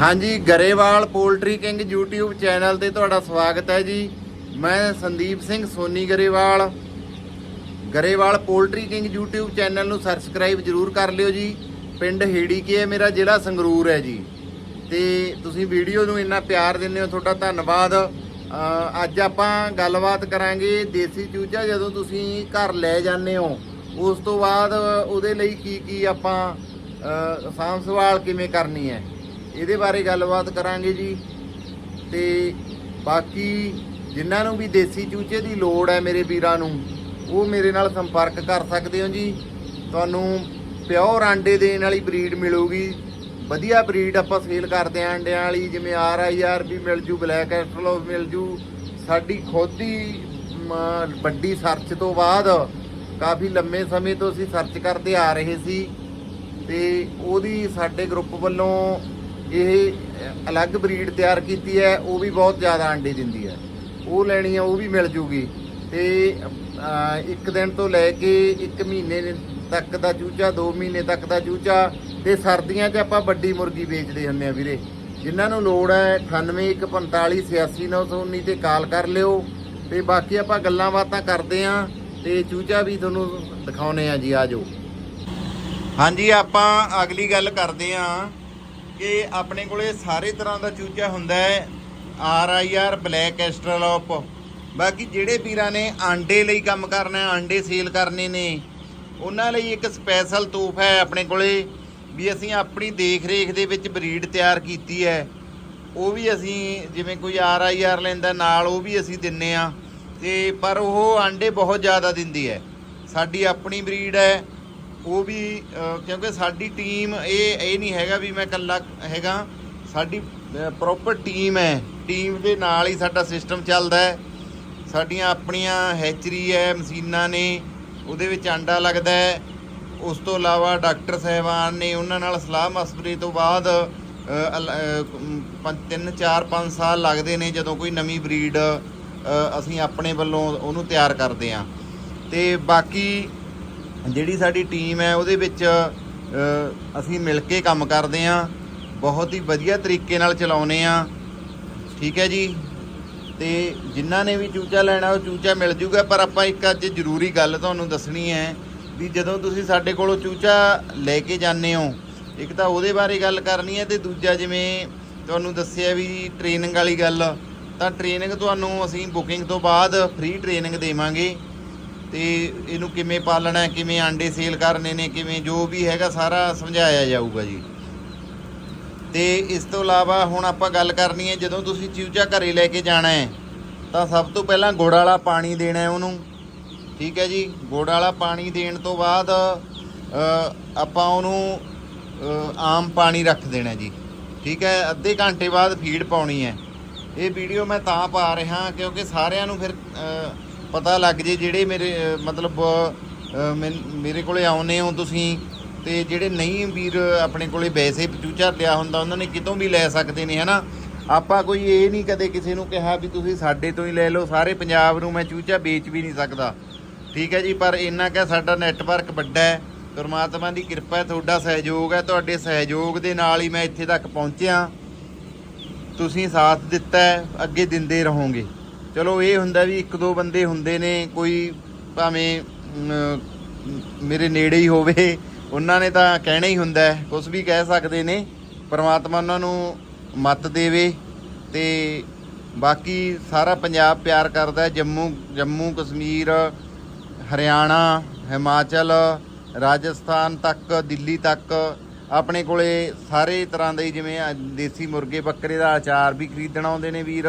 ਹਾਂਜੀ, Grewal poultry king YouTube channel ਤੇ ਤੁਹਾਡਾ ਸਵਾਗਤ ਹੈ ਜੀ। ਮੈਂ Sandeep Singh Soni Grewal. Grewal poultry king YouTube channel ਨੂੰ ਸਬਸਕ੍ਰਾਈਬ ਜਰੂਰ ਕਰ ਲਿਓ ਜੀ। ਪਿੰਡ ਹੇੜੀ ਕੀ ਹੈ? ਮੇਰਾ ਜ਼ਿਲ੍ਹਾ ਸੰਗਰੂਰ ਹੈ ਜੀ। ਤੇ ਤੁਸੀਂ ਵੀਡੀਓ ਨੂੰ ਇੰਨਾ ਪਿਆਰ ਦਿੰਦੇ ਹੋ, ਤੁਹਾਡਾ ਧੰਨਵਾਦ। ਅੱਜ ਆਪਾਂ ਗੱਲਬਾਤ ਕਰਾਂਗੇ ਦੇਸੀ ਚੂਚਾ, ਜਦੋਂ ਤੁਸੀਂ ਘਰ ਲੈ ਜਾਂਦੇ ਹੋ। ਉਸ ਤੋਂ ਬਾਅਦ ਉਹਦੇ ਲਈ ਕੀ ਕੀ ਆਪਾਂ ਸਾਂਭ ਸੰਭਾਲ ਕਿਵੇਂ ਕਰਨੀ ਹੈ? ਇਹਦੇ ਬਾਰੇ ਗੱਲਬਾਤ ਕਰਾਂਗੇ ਜੀ। ਤੇ ਬਾਕੀ ਜਿਨ੍ਹਾਂ ਨੂੰ ਵੀ ਦੇਸੀ ਚੂਚੇ ਦੀ ਲੋੜ ਹੈ ਮੇਰੇ ਵੀਰਾਂ ਨੂੰ, ਉਹ ਮੇਰੇ ਨਾਲ ਸੰਪਰਕ ਕਰ ਸਕਦੇ ਹੋ ਜੀ। ਤੁਹਾਨੂੰ ਪਿਓਰ ਆਂਡੇ ਦੇਣ ਵਾਲੀ ਬਰੀਡ ਮਿਲੂਗੀ। ਵਧੀਆ ਬਰੀਡ ਆਪਾਂ ਸੇਲ ਕਰਦੇ ਆਂ ਅੰਡਿਆਂ ਵਾਲੀ, ਜਿਵੇਂ ਆਰ ਆਈ ਆਰ ਵੀ ਮਿਲ ਜੂ, ਬਲੈਕ ਐਸਟਰਲੋਸ ਮਿਲ ਜੂ। ਸਾਡੀ ਖੁਦ ਦੀ ਵੱਡੀ ਸਰਚ ਤੋਂ ਬਾਅਦ ਕਾਫੀ ਲੰਮੇ ਸਮੇਂ ਤੋਂ ਅਸੀਂ ਸਰਚ ਕਰਦੇ ਆ ਰਹੇ ਸੀ। ਤੇ ਉਹਦੀ ਸਾਡੇ ਗਰੁੱਪ ਵੱਲੋਂ ਇਹ ਅਲੱਗ ਬਰੀਡ ਤਿਆਰ ਕੀਤੀ ਹੈ, ਉਹ ਵੀ ਬਹੁਤ ਜ਼ਿਆਦਾ ਅੰਡੇ ਦਿੰਦੀ ਹੈ। ਉਹ ਲੈਣੀ ਹੈ, ਉਹ ਵੀ ਮਿਲ ਜੂਗੀ। ਤੇ ਇੱਕ ਦਿਨ ਤੋਂ ਲੈ ਕੇ ਇੱਕ ਮਹੀਨੇ ਤੱਕ ਦਾ ਚੂਚਾ 2 ਮਹੀਨੇ ਤੱਕ ਦਾ ਚੂਚਾ, ਤੇ ਸਰਦੀਆਂ 'ਚ ਆਪਾਂ ਵੱਡੀ ਮੁਰਗੀ ਵੇਚਦੇ ਹੁੰਦੇ ਆ ਵੀਰੇ। ਜਿਨ੍ਹਾਂ ਨੂੰ ਲੋੜ ਹੈ 9815486919 ਤੇ ਕਾਲ ਕਰ ਲਿਓ। ਤੇ ਬਾਕੀ ਆਪਾਂ ਗੱਲਾਂ ਬਾਤਾਂ ਕਰਦੇ ਆਂ ਤੇ ਚੂਚਾ ਵੀ ਤੁਹਾਨੂੰ ਦਿਖਾਉਨੇ ਆ ਜੀ ਆਜੋ ਹਾਂਜੀ, ਆਪਾਂ ਅਗਲੀ ਗੱਲ ਕਰਦੇ ਆਂ ਕਿ ਆਪਣੇ ਕੋਲੇ ਸਾਰੇ ਤਰ੍ਹਾਂ ਦਾ ਚੂਚਾ ਹੁੰਦਾ ਹੈ। R I R black australorp ਬਾਕੀ ਜਿਹੜੇ ਵੀਰਾਂ ਨੇ ਆਂਡੇ ਲਈ ਕੰਮ ਕਰਨਾ ਹੈ, ਆਂਡੇ ਸੇਲ ਕਰਨੇ ਨੇ, ਉਹਨਾਂ ਲਈ ਇੱਕ ਸਪੈਸ਼ਲ ਤੋਹਫਾ ਹੈ ਆਪਣੇ ਕੋਲੇ ਵੀ ਅਸੀਂ ਆਪਣੀ ਦੇਖ-ਰੇਖ ਦੇ ਵਿੱਚ ਬਰੀਡ ਤਿਆਰ ਕੀਤੀ ਹੈ। ਉਹ ਵੀ ਅਸੀਂ ਜਿਵੇਂ ਕੋਈ ਆਰ ਆਈ ਆਰ ਲੈਂਦਾ, ਨਾਲ ਉਹ ਵੀ ਅਸੀਂ ਦਿੰਨੇ ਆ ਤੇ ਪਰ ਉਹ ਆਂਡੇ ਬਹੁਤ ਜ਼ਿਆਦਾ ਦਿੰਦੀ ਹੈ। ਸਾਡੀ ਆਪਣੀ ਬਰੀਡ ਹੈ। ਉਹ ਵੀ ਕਿਉਂਕਿ ਸਾਡੀ ਟੀਮ ਇਹ ਇਹ ਨਹੀਂ ਹੈਗਾ ਵੀ ਮੈਂ ਇਕੱਲਾ ਹੈਗਾ। ਸਾਡੀ ਪ੍ਰੋਪਰ ਟੀਮ ਹੈ। ਟੀਮ ਦੇ ਨਾਲ ਹੀ ਸਾਡਾ ਸਿਸਟਮ ਚੱਲਦਾ ਹੈ। ਸਾਡੀਆਂ ਆਪਣੀਆਂ ਹੈਚਰੀ ਹੈ ਮਸ਼ੀਨਾਂ ਨੇ ਉਹਦੇ ਵਿੱਚ ਆਂਡਾ ਲੱਗਦਾ ਹੈ। ਉਸ ਤੋਂ ਇਲਾਵਾ ਡਾਕਟਰ ਸਹਿਬਾਨ ਨੇ ਉਹਨਾਂ ਨਾਲ ਸਲਾਹ ਮਸ਼ਵਰੇ ਤੋਂ ਬਾਅਦ ਅ, ਅਲ- ਅ, ਮ, ਪੰਜ- ਤਿੰਨ ਚਾਰ ਪੰਜ ਸਾਲ ਲੱਗਦੇ ਨੇ ਜਦੋਂ ਕੋਈ ਨਵੀਂ ਬਰੀਡ ਅਸੀਂ ਆਪਣੇ ਵੱਲੋਂ ਉਹਨੂੰ ਤਿਆਰ ਕਰਦੇ ਹਾਂ। ਤੇ ਬਾਕੀ ਜਿਹੜੀ ਸਾਡੀ ਟੀਮ ਹੈ, ਉਹਦੇ ਵਿੱਚ ਅਸੀਂ ਮਿਲ ਕੇ ਕੰਮ ਕਰਦੇ ਹਾਂ। ਬਹੁਤ ਹੀ ਵਧੀਆ ਤਰੀਕੇ ਨਾਲ ਚਲਾਉਨੇ ਆ ਠੀਕ ਹੈ ਜੀ? ਤੇ ਜਿਨ੍ਹਾਂ ਨੇ ਵੀ ਚੂਚਾ ਲੈਣਾ, ਉਹ ਚੂਚਾ ਮਿਲ ਜੂਗਾ, ਪਰ ਆਪਾਂ ਇੱਕ ਅੱਜ ਜ਼ਰੂਰੀ ਗੱਲ ਤੁਹਾਨੂੰ ਦੱਸਣੀ ਹੈ ਵੀ ਜਦੋਂ ਤੁਸੀਂ ਸਾਡੇ ਕੋਲੋਂ ਚੂਚਾ ਲੈ ਕੇ ਜਾਂਦੇ ਹੋ, ਇੱਕ ਤਾਂ ਉਹਦੇ ਬਾਰੇ ਗੱਲ ਕਰਨੀ ਹੈ ਤੇ ਦੂਜਾ ਜਿਵੇਂ ਤੁਹਾਨੂੰ ਦੱਸਿਆ ਵੀ ਟ੍ਰੇਨਿੰਗ ਵਾਲੀ ਗੱਲ, ਤਾਂ ਟ੍ਰੇਨਿੰਗ ਤੁਹਾਨੂੰ ਅਸੀਂ ਬੁਕਿੰਗ ਤੋਂ ਬਾਅਦ ਫ੍ਰੀ ਟ੍ਰੇਨਿੰਗ ਦੇਵਾਂਗੇ। ਤੇ ਇਹਨੂੰ ਕਿਵੇਂ ਪਾਲਣਾ ਕਿਵੇਂ ਆਂਡੇ ਸੇਲ ਕਰਨੇ ਨੇ, ਕਿਵੇਂ ਜੋ ਵੀ ਹੈਗਾ ਸਾਰਾ ਸਮਝਾਇਆ ਜਾਊਗਾ ਜੀ। ਤੇ ਇਸ ਤੋਂ ਇਲਾਵਾ ਹੁਣ ਆਪਾਂ ਗੱਲ ਕਰਨੀ ਹੈ, ਜਦੋਂ ਤੁਸੀਂ ਚੂਚਾ ਘਰੇ ਲੈ ਕੇ ਜਾਣਾ ਹੈ, ਤਾਂ ਸਭ ਤੋਂ ਪਹਿਲਾਂ ਗੁੜ ਵਾਲਾ ਪਾਣੀ ਦੇਣਾ ਹੈ ਉਹਨੂੰ। ਠੀਕ ਹੈ ਜੀ, ਗੁੜ ਵਾਲਾ ਪਾਣੀ ਦੇਣ ਤੋਂ ਬਾਅਦ ਆਪਾਂ ਉਹਨੂੰ ਆਮ ਪਾਣੀ ਰੱਖ ਦੇਣਾ ਜੀ। ਠੀਕ ਹੈ, ਅੱਧੇ ਘੰਟੇ ਬਾਅਦ ਫੀਡ ਪਾਉਣੀ ਹੈ। ਇਹ ਵੀਡੀਓ ਮੈਂ ਤਾਂ ਪਾ ਰਿਹਾ ਕਿਉਂਕਿ ਸਾਰਿਆਂ ਨੂੰ ਫਿਰ ਪਤਾ ਲੱਗ ਜੇ ਜਿਹੜੇ ਮੇਰੇ ਮਤਲਬ ਮੇਰੇ ਕੋਲੇ ਆਉਨੇ ਹੋ ਤੁਸੀਂ, ਤੇ ਜਿਹੜੇ ਨਹੀਂ ਵੀਰ ਆਪਣੇ ਕੋਲੇ ਵੈਸੇ ਚੂਚਾ ਲਿਆ ਹੁੰਦਾ, ਉਹਨਾਂ ਨੇ ਕਿਤੋਂ ਵੀ ਲੈ ਸਕਦੇ ਨੇ, ਹਨਾ? ਆਪਾਂ ਕੋਈ ਇਹ ਨਹੀਂ ਕਦੇ ਕਿਸੇ ਨੂੰ ਕਿਹਾ ਵੀ ਤੁਸੀਂ ਸਾਡੇ ਤੋਂ ਹੀ ਲੈ ਲਓ, ਸਾਰੇ ਪੰਜਾਬ ਨੂੰ ਮੈਂ ਚੂਚਾ ਵੇਚ ਵੀ ਨਹੀਂ ਸਕਦਾ। ਠੀਕ ਹੈ ਜੀ, ਪਰ ਇੰਨਾ ਕਿ ਸਾਡਾ ਨੈਟਵਰਕ ਵੱਡਾ ਹੈ, ਪਰਮਾਤਮਾ ਦੀ ਕਿਰਪਾ ਹੈ, ਤੁਹਾਡਾ ਸਹਿਯੋਗ ਹੈ, ਤੁਹਾਡੇ ਸਹਿਯੋਗ ਦੇ ਨਾਲ ਹੀ ਮੈਂ ਇੱਥੇ ਤੱਕ ਪਹੁੰਚਿਆ। ਤੁਸੀਂ ਸਾਥ ਦਿੱਤਾ ਅੱਗੇ ਦਿੰਦੇ ਰਹੋਗੇ। ਚਲੋ ਇਹ ਹੁੰਦਾ ਵੀ ਇੱਕ ਦੋ ਬੰਦੇ ਹੁੰਦੇ ਨੇ, ਕੋਈ ਭਾਵੇਂ ਮੇਰੇ ਨੇੜੇ ਹੀ ਹੋਵੇ, ਉਹਨਾਂ ਨੇ ਤਾਂ ਕਹਿਣਾ ਹੀ ਹੁੰਦਾ ਕੁਝ ਵੀ ਕਹਿ ਸਕਦੇ ਨੇ, ਪਰਮਾਤਮਾ ਉਹਨਾਂ ਨੂੰ ਮਤ ਦੇਵੇ ਤੇ ਬਾਕੀ ਸਾਰਾ ਪੰਜਾਬ ਪਿਆਰ ਕਰਦਾ ਜੰਮੂ ਜੰਮੂ ਕਸ਼ਮੀਰ, ਹਰਿਆਣਾ, ਹਿਮਾਚਲ, ਰਾਜਸਥਾਨ ਤੱਕ, ਦਿੱਲੀ ਤੱਕ, ਆਪਣੇ ਕੋਲੇ ਸਾਰੇ ਤਰ੍ਹਾਂ ਦੇ ਜਿਵੇਂ ਦੇਸੀ ਮੁਰਗੇ ਬੱਕਰੇ ਦਾ ਅਚਾਰ ਵੀ ਖਰੀਦਣ ਆਉਂਦੇ ਨੇ ਵੀਰ।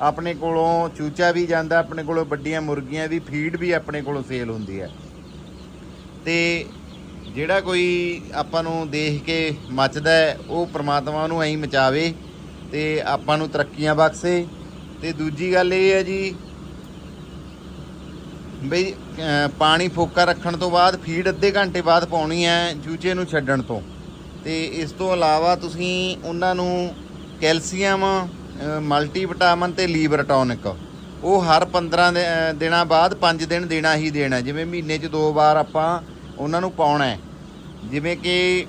ਆਪਣੇ ਕੋਲੋਂ ਚੂਚਾ ਵੀ ਜਾਂਦਾ, ਆਪਣੇ ਕੋਲੋਂ ਵੱਡੀਆਂ ਮੁਰਗੀਆਂ ਵੀ, ਫੀਡ ਵੀ ਆਪਣੇ ਕੋਲੋਂ ਸੇਲ ਹੁੰਦੀ ਹੈ। ਤੇ ਜਿਹੜਾ ਕੋਈ ਆਪਾਂ ਨੂੰ ਦੇਖ ਕੇ ਮੱਚਦਾ ਉਹ ਪ੍ਰਮਾਤਮਾ ਨੂੰ ਐਂ ਮਚਾਵੇ ਤੇ ਆਪਾਂ ਨੂੰ ਤਰੱਕੀਆਂ ਬਖਸ਼ੇ। ਤੇ ਦੂਜੀ ਗੱਲ ਇਹ ਹੈ ਜੀ, ਬਈ ਪਾਣੀ ਫੋਕਾ ਰੱਖਣ ਤੋਂ ਬਾਅਦ ਫੀਡ ਅੱਧੇ ਘੰਟੇ ਬਾਅਦ ਪਾਉਣੀ ਹੈ ਚੂਚੇ ਨੂੰ ਛੱਡਣ ਤੋਂ। ਤੇ ਇਸ ਤੋਂ ਇਲਾਵਾ ਤੁਸੀਂ ਉਹਨਾਂ ਨੂੰ ਕੈਲਸ਼ੀਅਮ ਮਲਟੀ ਵਿਟਾਮਿਨ ਤੇ ਲੀਵਰ ਟੌਨਿਕ ਉਹ ਹਰ 15 ਦਿਨਾਂ ਬਾਅਦ 5 ਦਿਨ ਦੇਣਾ ਹੀ ਦੇਣਾ। ਜਿਵੇਂ ਮਹੀਨੇ 'ਚ ਦੋ ਵਾਰ ਆਪਾਂ ਉਹਨਾਂ ਨੂੰ ਪਾਉਣਾ ਹੈ। ਜਿਵੇਂ ਕਿ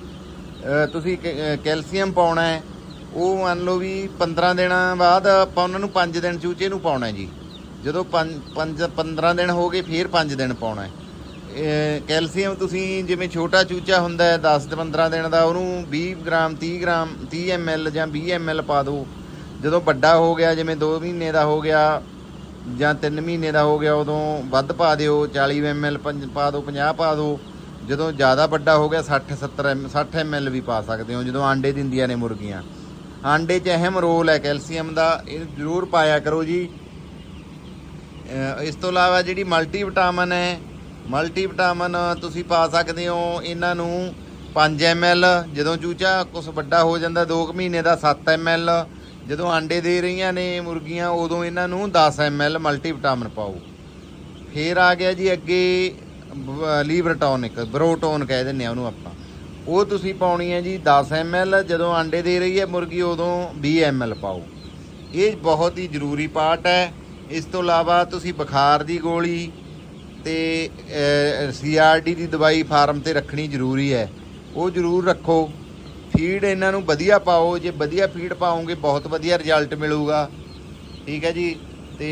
ਤੁਸੀਂ ਕ- ਕੈਲਸ਼ੀਅਮ ਪਾਉਣਾ ਹੈ। ਉਹ ਮੰਨ ਲਓ ਵੀ 15 ਦਿਨਾਂ ਬਾਅਦ ਆਪਾਂ ਉਹਨਾਂ ਨੂੰ 5 ਦਿਨ ਚੂਚੇ ਨੂੰ ਪਾਉਣਾ ਜੀ। ਜਦੋਂ 5 15 ਦਿਨ ਹੋ ਗਏ, ਫਿਰ 5 ਦਿਨ ਪਾਉਣਾ ਹੈ। ਕੈਲਸ਼ੀਅਮ ਤੁਸੀਂ ਜਿਵੇਂ ਛੋਟਾ ਚੂਚਾ ਹੁੰਦਾ ਹੈ 10 15 ਦਿਨ ਦਾ, ਉਹਨੂੰ 20 ਗ੍ਰਾਮ 30 ਗ੍ਰਾਮ 30 ml ਜਾਂ 20 ml ਪਾ ਦਿਓ। ਜਦੋਂ ਵੱਡਾ ਹੋ ਗਿਆ, ਜਿਵੇਂ 2 ਮਹੀਨੇ ਦਾ ਹੋ ਗਿਆ ਜਾਂ 3 ਮਹੀਨੇ ਦਾ ਹੋ ਗਿਆ, ਉਦੋਂ ਵੱਧ ਪਾ ਦਿਓ 40 ml ਪੰਜ- ਪਾ ਦਿਓ 50 ਪਾ ਦਿਓ। ਜਦੋਂ ਜ਼ਿਆਦਾ ਵੱਡਾ ਹੋ ਗਿਆ 60 70 ਐਮ 60 ml ਵੀ ਪਾ ਸਕਦੇ ਹੋ, ਜਦੋਂ ਆਂਡੇ ਦਿੰਦੀਆਂ ਨੇ ਮੁਰਗੀਆਂ। ਆਂਡੇ 'ਚ ਅਹਿਮ ਰੋਲ ਹੈ, ਕੈਲਸ਼ੀਅਮ ਦਾ, ਇਹ ਜ਼ਰੂਰ ਪਾਇਆ ਕਰੋ ਜੀ। ਇਸ ਤੋਂ ਇਲਾਵਾ ਜਿਹੜੀ ਮਲਟੀ ਵਿਟਾਮਿਨ ਹੈ ਮਲਟੀ ਵਿਟਾਮਿਨ ਤੁਸੀਂ ਪਾ ਸਕਦੇ ਹੋ, ਇਹਨਾਂ ਨੂੰ 5 ml ਜਦੋਂ ਚੂਚਾ ਕੁਝ ਵੱਡਾ ਹੋ ਜਾਂਦਾ 2 ਮਹੀਨੇ ਦਾ 7 ml ਜਦੋਂ ਆਂਡੇ ਦੇ ਰਹੀਆਂ ਨੇ ਮੁਰਗੀਆਂ, ਉਦੋਂ ਇਹਨਾਂ ਨੂੰ 10 ml ਮਲਟੀ ਵਿਟਾਮਿਨ ਪਾਓ। ਫੇਰ ਆ ਗਿਆ ਜੀ ਅੱਗੇ ਲੀਵਰਟੋਨਿਕ, ਬਰੋਟੋਨ ਕਹਿ ਦਿੰਦੇ ਆ ਉਹਨੂੰ ਆਪਾਂ। ਉਹ ਤੁਸੀਂ ਪਾਉਣੀ ਹੈ ਜੀ 10 ml ਜਦੋਂ ਆਂਡੇ ਦੇ ਰਹੀ ਹੈ ਮੁਰਗੀ, ਉਦੋਂ 20 ml ਪਾਓ। ਇਹ ਬਹੁਤ ਹੀ ਜ਼ਰੂਰੀ ਪਾਰਟ ਹੈ। ਇਸ ਤੋਂ ਇਲਾਵਾ ਤੁਸੀਂ ਬੁਖਾਰ ਦੀ ਗੋਲੀ ਤੇ ਸੀਆਰਡੀ ਦੀ ਦਵਾਈ ਫਾਰਮ ਤੇ ਰੱਖਣੀ ਜ਼ਰੂਰੀ ਹੈ। ਉਹ ਜ਼ਰੂਰ ਰੱਖੋ। ਫੀਡ ਇਹਨਾਂ ਨੂੰ ਵਧੀਆ ਪਾਓ, ਜੇ ਵਧੀਆ ਫੀਡ ਪਾਓਗੇ, ਬਹੁਤ ਵਧੀਆ ਰਿਜ਼ਲਟ ਮਿਲੂਗਾ। ਠੀਕ ਹੈ ਜੀ? ਤੇ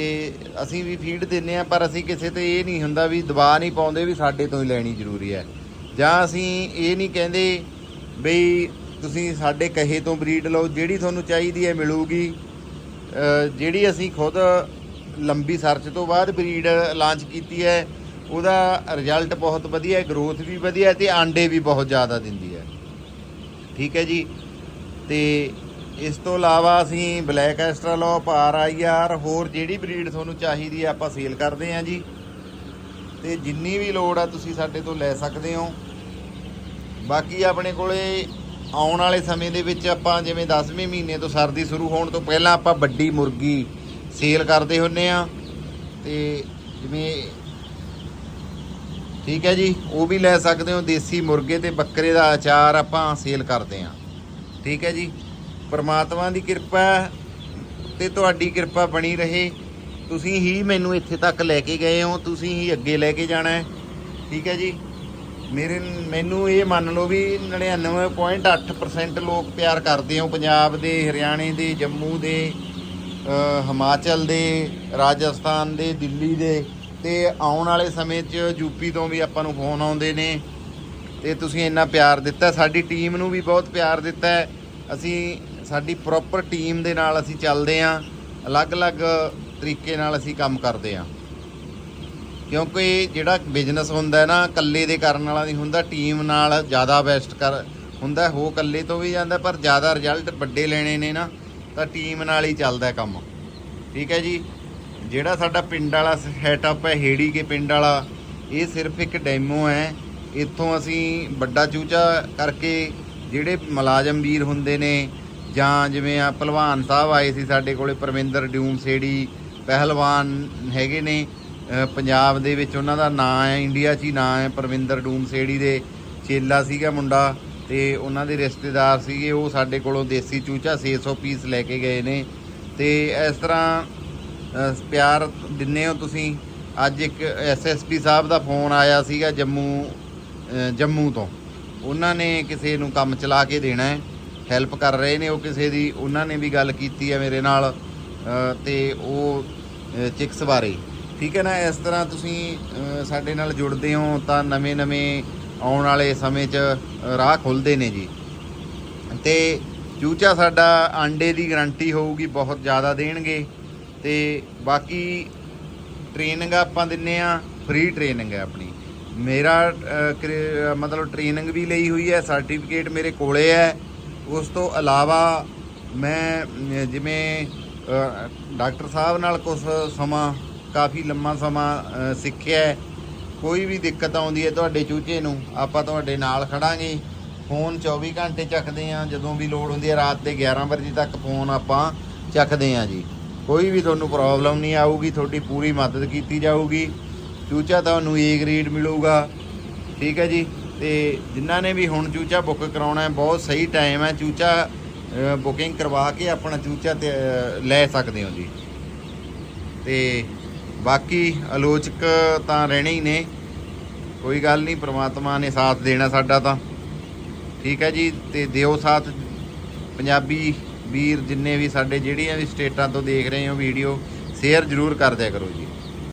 ਅਸੀਂ ਵੀ ਫੀਡ ਦਿੰਨੇ ਆ ਪਰ ਅਸੀਂ ਕਿਸੇ ਤੇ ਇਹ ਨਹੀਂ ਹੁੰਦਾ ਵੀ ਦਬਾਅ ਨਹੀਂ ਪਾਉਂਦੇ ਵੀ ਸਾਡੇ ਤੋਂ ਹੀ ਲੈਣੀ ਜ਼ਰੂਰੀ ਹੈ। ਜਾਂ ਅਸੀਂ ਇਹ ਨਹੀਂ ਕਹਿੰਦੇ ਬਈ ਤੁਸੀਂ ਸਾਡੇ ਕਹੇ ਤੋਂ ਬਰੀਡ ਲਓ, ਜਿਹੜੀ ਤੁਹਾਨੂੰ ਚਾਹੀਦੀ ਹੈ ਮਿਲੂਗੀ। ਜਿਹੜੀ ਅਸੀਂ ਖੁਦ ਲੰਬੀ ਸਰਚ ਤੋਂ ਬਾਅਦ ਬਰੀਡ ਲਾਂਚ ਕੀਤੀ ਹੈ, ਉਹਦਾ ਰਿਜ਼ਲਟ ਬਹੁਤ ਵਧੀਆ ਹੈ ਗਰੋਥ ਵੀ ਵਧੀਆ ਹੈ ਤੇ ਆਂਡੇ ਵੀ ਬਹੁਤ ਜ਼ਿਆਦਾ ਦਿੰਦੀ ਹੈ। ਠੀਕ ਹੈ ਜੀ। ਤੇ ਇਸ ਤੋਂ ਇਲਾਵਾ ਅਸੀਂ black australorp R I R, ਹੋਰ ਜਿਹੜੀ ਬਰੀਡ ਤੁਹਾਨੂੰ ਚਾਹੀਦੀ ਹੈ ਆਪਾਂ ਸੇਲ ਕਰਦੇ ਹਾਂ ਜੀ। ਤੇ ਜਿੰਨੀ ਵੀ ਲੋੜ ਆ ਤੁਸੀਂ ਸਾਡੇ ਤੋਂ ਲੈ ਸਕਦੇ ਹੋ। ਬਾਕੀ ਆਪਣੇ ਕੋਲੇ ਆਉਣ ਵਾਲੇ ਸਮੇਂ ਦੇ ਵਿੱਚ ਆਪਾਂ ਜਿਵੇਂ 10ਵੇਂ ਮਹੀਨੇ ਤੋਂ ਸਰਦੀ ਸ਼ੁਰੂ ਹੋਣ ਤੋਂ ਪਹਿਲਾਂ ਆਪਾਂ ਵੱਡੀ ਮੁਰਗੀ ਸੇਲ ਕਰਦੇ ਹੁੰਨੇ ਆ ਤੇ ਜਿਵੇਂ ਠੀਕ ਹੈ ਜੀ, ਉਹ ਵੀ ਲੈ ਸਕਦੇ ਹੋ, ਦੇਸੀ ਮੁਰਗੇ ਤੇ ਬੱਕਰੇ ਦਾ ਅਚਾਰ ਆਪਾਂ ਸੇਲ ਕਰਦੇ ਹਾਂ। ਠੀਕ ਹੈ ਜੀ, ਪਰਮਾਤਮਾ ਦੀ ਕਿਰਪਾ ਤੇ ਤੁਹਾਡੀ ਕਿਰਪਾ ਬਣੀ ਰਹੇ। ਤੁਸੀਂ ਹੀ ਮੈਨੂੰ ਇੱਥੇ ਤੱਕ ਲੈ ਕੇ ਗਏ ਹੋ, ਤੁਸੀਂ ਹੀ ਅੱਗੇ ਲੈ ਕੇ ਜਾਣਾ ਹੈ। ਠੀਕ ਹੈ ਜੀ, ਮੇਰੇ, ਮੈਨੂੰ ਇਹ ਮੰਨ ਲਓ ਵੀ 99.8% ਲੋਕ ਪਿਆਰ ਕਰਦੇ ਹੋ, ਪੰਜਾਬ ਦੇ, ਹਰਿਆਣੇ ਦੇ, ਜੰਮੂ ਦੇ ਹਿਮਾਚਲ ਦੇ, ਰਾਜਸਥਾਨ ਦੇ, ਦਿੱਲੀ ਦੇ। ਤੇ ਆਉਣ ਵਾਲੇ ਸਮੇਂ 'ਚ ਯੂਪੀ ਤੋਂ ਵੀ ਆਪਾਂ ਨੂੰ ਫੋਨ ਆਉਂਦੇ ਨੇ। ਤੇ ਤੁਸੀਂ ਇੰਨਾ ਪਿਆਰ ਦਿੱਤਾ, ਸਾਡੀ ਟੀਮ ਨੂੰ ਵੀ ਬਹੁਤ ਪਿਆਰ ਦਿੱਤਾ ਅਸੀਂ, ਸਾਡੀ ਪ੍ਰੋਪਰ ਟੀਮ ਦੇ ਨਾਲ ਅਸੀਂ ਚੱਲਦੇ ਆਂ ਅਲੱਗ-ਅਲੱਗ ਤਰੀਕੇ ਨਾਲ ਅਸੀਂ ਕੰਮ ਕਰਦੇ ਆਂ ਕਿਉਂਕਿ ਜਿਹੜਾ ਬਿਜ਼ਨਸ ਹੁੰਦਾ ਹੈ ਨਾ, ਇਕੱਲੇ ਦੇ ਕਰਨ ਵਾਲਾ ਨਹੀਂ ਹੁੰਦਾ ਟੀਮ ਨਾਲ ਜ਼ਿਆਦਾ ਬੈਸਟ ਕਰ, ਹੁੰਦਾ ਹੋ। ਇਕੱਲੇ ਤੋਂ ਵੀ ਜਾਂਦਾ, ਪਰ ਜ਼ਿਆਦਾ ਰਿਜ਼ਲਟ ਵੱਡੇ ਲੈਣੇ ਨੇ ਨਾ, ਤਾਂ ਟੀਮ ਨਾਲ ਹੀ ਚੱਲਦਾ ਕੰਮ। ਠੀਕ ਹੈ ਜੀ? ਜਿਹੜਾ ਸਾਡਾ ਪਿੰਡ ਵਾਲਾ ਸੈਟਅਪ ਹੈ, ਹੇੜੀ ਕੇ ਪਿੰਡ ਵਾਲਾ, ਇਹ ਸਿਰਫ ਇੱਕ ਡੈਮੋ ਹੈ। ਇੱਥੋਂ ਅਸੀਂ ਵੱਡਾ ਚੂਚਾ ਕਰਕੇ ਜਿਹੜੇ ਮੁਲਾਜ਼ਮ ਵੀਰ ਹੁੰਦੇ ਨੇ, ਜਾਂ ਜਿਵੇਂ ਆ ਪਹਿਲਵਾਨ ਸਾਹਿਬ ਆਏ ਸੀ ਸਾਡੇ ਕੋਲੇ, ਪਰਮਿੰਦਰ ਡਿਊਮ ਸੇੜੀ ਪਹਿਲਵਾਨ ਹੈਗੇ ਨੇ ਪੰਜਾਬ ਦੇ ਵਿੱਚ ਉਹਨਾਂ ਦਾ ਨਾਂ ਹੈ, ਇੰਡੀਆ 'ਚ ਹੀ ਨਾਂ ਹੈ, ਪਰਮਿੰਦਰ ਡੂਮ ਸੇੜੀ ਦੇ ਚੇਲਾ ਸੀਗਾ ਮੁੰਡਾ, ਤੇ ਉਹਨਾਂ ਦੇ ਰਿਸ਼ਤੇਦਾਰ ਸੀਗੇ, ਉਹ ਸਾਡੇ ਕੋਲੋਂ ਦੇਸੀ ਚੂਚਾ 600 ਪੀਸ ਲੈ ਕੇ ਗਏ ਨੇ। ਤੇ ਇਸ ਤਰ੍ਹਾਂ ਪਿਆਰ ਦਿੰਨੇ ਹੋ ਤੁਸੀਂ? ਅੱਜ ਇੱਕ ਐਸਐਸਪੀ ਸਾਹਿਬ ਦਾ ਫੋਨ ਆਇਆ ਸੀਗਾ ਜੰਮੂ ਜੰਮੂ ਤੋਂ। ਉਹਨਾਂ ਨੇ ਕਿਸੇ ਨੂੰ ਕੰਮ ਚਲਾ ਕੇ ਦੇਣਾ ਹੈ। ਹੈਲਪ ਕਰ ਰਹੇ ਨੇ ਉਹ ਕਿਸੇ ਦੀ। ਉਹਨਾਂ ਨੇ ਵੀ ਗੱਲ ਕੀਤੀ ਹੈ ਮੇਰੇ ਨਾਲ ਅ, ਤੇ ਉਹ ਚਿਕਸ ਬਾਰੇ। ਠੀਕ ਹੈ ਨਾ? ਇਸ ਤਰ੍ਹਾਂ ਤੁਸੀਂ ਸਾਡੇ ਨਾਲ ਜੁੜਦੇ ਹੋ ਤਾਂ ਨਵੇਂ-ਨਵੇਂ ਆਉਣ ਵਾਲੇ ਸਮੇਂ 'ਚ ਰਾਹ ਖੁੱਲਦੇ ਨੇ ਜੀ। ਤੇ ਚੂਚਾ ਸਾਡਾ ਆਂਡੇ ਦੀ ਗਾਰੰਟੀ ਹੋਊਗੀ ਬਹੁਤ ਜ਼ਿਆਦਾ ਦੇਣਗੇ। ਤੇ ਬਾਕੀ ਟ੍ਰੇਨਿੰਗ ਆਪਾਂ ਦਿੰਨੇ ਆ ਫ੍ਰੀ ਟ੍ਰੇਨਿੰਗ ਹੈ ਆਪਣੀ। ਮੇਰਾ ਮਤਲਬ ਟ੍ਰੇਨਿੰਗ ਵੀ ਲਈ ਹੋਈ ਹੈ ਸਰਟੀਫਿਕੇਟ ਮੇਰੇ ਕੋਲੇ ਹੈ। ਉਸ ਤੋਂ ਇਲਾਵਾ ਮੈਂ, ਜਿਵੇਂ ਡਾਕਟਰ ਸਾਹਿਬ ਨਾਲ ਕੁਝ ਸਮਾਂ, ਕਾਫੀ ਲੰਮਾ ਸਮਾਂ ਸਿੱਖਿਆ ਕੋਈ ਵੀ ਦਿੱਕਤ ਆਉਂਦੀ ਹੈ ਤੁਹਾਡੇ ਚੂਚੇ ਨੂੰ, ਆਪਾਂ ਤੁਹਾਡੇ ਨਾਲ ਖੜਾਂਗੇ। ਫੋਨ 24 ਘੰਟੇ ਚੱਕਦੇ ਆ ਜਦੋਂ ਵੀ ਲੋੜ ਹੁੰਦੀ ਹੈ, ਰਾਤ ਦੇ 11 ਵਜੇ ਤੱਕ ਫੋਨ ਆਪਾਂ ਚੱਕਦੇ ਆ ਜੀ। ਕੋਈ ਵੀ ਤੁਹਾਨੂੰ ਪ੍ਰੋਬਲਮ ਨਹੀਂ ਆਊਗੀ, ਤੁਹਾਡੀ ਪੂਰੀ ਮਦਦ ਕੀਤੀ ਜਾਊਗੀ। ਚੂਚਾ ਤੁਹਾਨੂੰ ਏ ਗ੍ਰੇਡ ਮਿਲੂਗਾ, ਠੀਕ ਹੈ ਜੀ? ਤੇ ਜਿਨ੍ਹਾਂ ਨੇ ਵੀ ਹੁਣ ਚੂਚਾ ਬੁੱਕ ਕਰਾਉਣਾ ਹੈ, ਬਹੁਤ ਸਹੀ ਟਾਈਮ ਹੈ। ਚੂਚਾ ਬੁਕਿੰਗ ਕਰਵਾ ਕੇ ਆਪਣਾ ਚੂਚਾ ਤੇ ਲੈ ਸਕਦੇ ਹੋ ਜੀ। ਤੇ ਬਾਕੀ ਆਲੋਚਕ ਤਾਂ ਰਹਿਣੇ ਹੀ ਨੇ। ਕੋਈ ਗੱਲ ਨਹੀਂ, ਪ੍ਰਮਾਤਮਾ ਨੇ ਸਾਥ ਦੇਣਾ ਸਾਡਾ ਤਾਂ। ਠੀਕ ਹੈ ਜੀ? ਤੇ ਦਿਓ ਸਾਥ ਪੰਜਾਬੀ ਵੀਰ ਜਿੰਨੇ ਵੀ ਸਾਡੇ ਜਿਹੜੀਆਂ ਵੀ ਸਟੇਟਾਂ ਤੋਂ ਦੇਖ ਰਹੇ ਹੋ ਵੀਡੀਓ, ਸ਼ੇਅਰ ਜ਼ਰੂਰ ਕਰ ਦਿਆ ਕਰੋ ਜੀ।